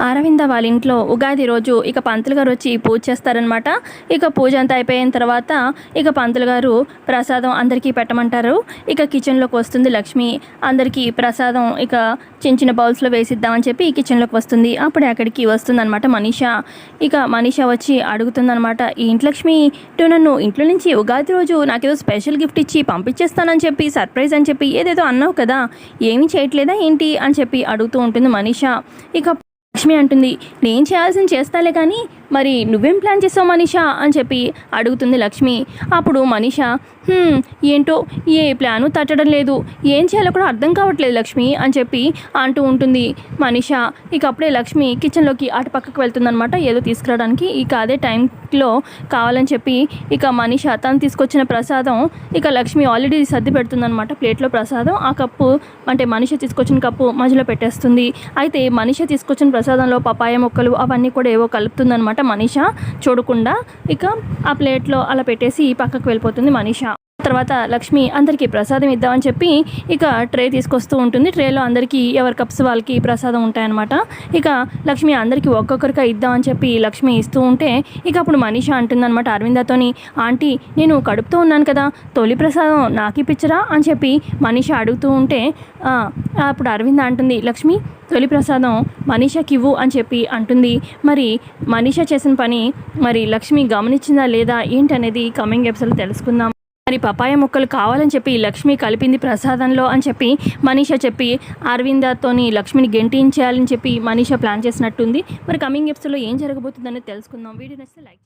అరవింద వాళ్ళ ఇంట్లో ఉగాది రోజు ఇక పంతులు గారు వచ్చి పూజ చేస్తారనమాట ఇక పూజ అంతా అయిపోయిన తర్వాత ఇక పంతులు గారు ప్రసాదం అందరికీ పెట్టమంటారు. ఇక కిచెన్లోకి వస్తుంది లక్ష్మి. అందరికీ ప్రసాదం ఇక చిన్న చిన్న బౌల్స్లో వేసిద్దామని చెప్పి ఈ కిచెన్లోకి వస్తుంది. అప్పుడే అక్కడికి వస్తుందన్నమాట మనీషా. ఇక మనీషా వచ్చి అడుగుతుందనమాట ఏంటి లక్ష్మి ఇటు నన్ను ఇంట్లో నుంచి ఉగాది రోజు నాకేదో స్పెషల్ గిఫ్ట్ ఇచ్చి పంపించేస్తానని చెప్పి సర్ప్రైజ్ అని చెప్పి ఏదేదో అన్నావు కదా ఏమీ చేయట్లేదా ఏంటి? అని చెప్పి అడుగుతూ ఉంటుంది మనీషా. ఇక లక్ష్మి అంటుంది నేను చేయాల్సింది చేస్తాలే కానీ మరి నువ్వేం ప్లాన్ చేసావు మనీషా? అని చెప్పి అడుగుతుంది లక్ష్మి. అప్పుడు మనీషా ఏంటో ఏ ప్లాను తట్టడం లేదు. ఏం చేయాలో కూడా అర్థం కావట్లేదు లక్ష్మి అని చెప్పి అంటూ ఉంటుంది మనీషా. ఇక అప్పుడే లక్ష్మి కిచెన్లోకి అటు పక్కకు వెళ్తుందనమాట ఏదో తీసుకురావడానికి ఇక అదే టైంలో కావాలని చెప్పి ఇక మనీషా తను తీసుకొచ్చిన ప్రసాదం ఇక లక్ష్మి ఆల్రెడీ సర్ది పెడుతుందనమాట ప్లేట్లో ప్రసాదం ఆ కప్పు అంటే మనిషి తీసుకొచ్చిన కప్పు మధ్యలో పెట్టేస్తుంది. అయితే మనిషి తీసుకొచ్చిన ప్రసాదంలో పపాయ మొక్కలు అవన్నీ కూడా ఏవో కలుపుతుందనమాట మనీష. చూడకుండా ఇక ఆ ప్లేట్లో అలా పెట్టేసి ఈ పక్కకు వెళ్ళిపోతుంది మనీష. తర్వాత లక్ష్మి అందరికీ ప్రసాదం ఇద్దామని చెప్పి ఇక ట్రే తీసుకొస్తూ ఉంటుంది. ట్రేలో అందరికీ ఎవరి కప్స్ వాళ్ళకి ప్రసాదం ఉంటాయన్నమాట. ఇక లక్ష్మి అందరికీ ఒక్కొక్కరిగా ఇద్దామని చెప్పి లక్ష్మి ఇస్తూ ఉంటే ఇక అప్పుడు మనీష అంటుందన్నమాట. అరవిందతోని ఆంటీ నేను కడుపుతూ ఉన్నాను కదా తొలి ప్రసాదం నాకు ఇప్పించరా? అని చెప్పి మనీష అడుగుతూ ఉంటే అప్పుడు అరవింద అంటుంది లక్ష్మి తొలి ప్రసాదం మనీషకి ఇవ్వు అని చెప్పి అంటుంది. మరి మనీష చేసిన పని మరి లక్ష్మి గమనించిందా లేదా ఏంటనేది కమింగ్ ఎపిసోడ్ తెలుసుకుందాం. మరి పపాయ ముక్కలు కావాలని చెప్పి లక్ష్మి కలిపింది ప్రసాదంలో అని చెప్పి మనీష చెప్పి అరవిందతోని లక్ష్మిని గెంటించాలని చెప్పి మనీషా ప్లాన్ చేసినట్టుంది. మరి కమింగ్ ఎపిసోడ్లో ఏం జరగబోతుందనేది తెలుసుకుందాం. వీడియో నచ్చితే లైక్